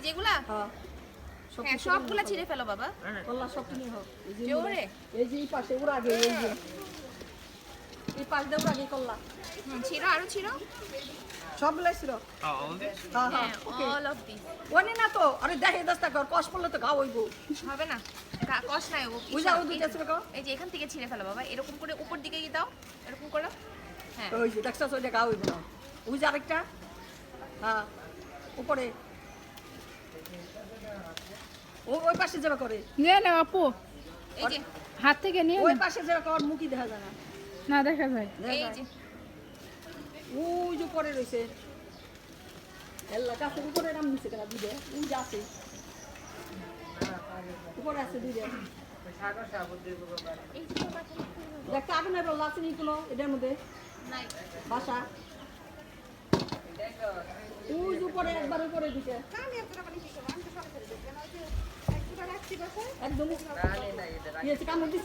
এই যেগুলা? হ্যাঁ হ্যাঁ সবগুলা ছিঁড়ে ফেলো বাবা। কল্লা সব কিনে হোক। জোরে? এই যে এই পাশে ওর আগে এই যে। এই পাশ দিয়ে ওর আগে কল্লা হুম ছিঁড়ো আরও ছিঁড়ো। সব লাইছিল হ্যাঁ হ্যাঁ হ্যাঁ অল অফ দিস ওনে না তো আরে দেখে দশটা কর কষ পড়লে তো গা হইব হবে না। কষ নাই ও ওই ও দুইটা ছিল এই যে এখান থেকে ছিঁড়ে ফেলো বাবা এরকম করে উপর দিকে গিয়ে দাও এরকম করো। হ্যাঁ। ওই যে দেখছ ওইটা গা হইব না। ওই আরেকটা। হ্যাঁ উপরে। ও ওই পাশে যাবে করে। নিয়ে নাও আপু। এই যে। হাত থেকে নিয়ে ওই পাশে যাবে কর মুখই দেখা যায় না। না দেখা যায়। এই যে। ওই যে উপরে রয়েছে এল্লা গাছের উপরে নাম নিচে কেনা দুধে ওই যে আছে। উপরে আছে দুধে দেখতে আগুন এবার আছে নি কোনো? এটার মধ্যে? বাসা যে উপরে একবার উপরে দিছে একদম কামড় দিছে।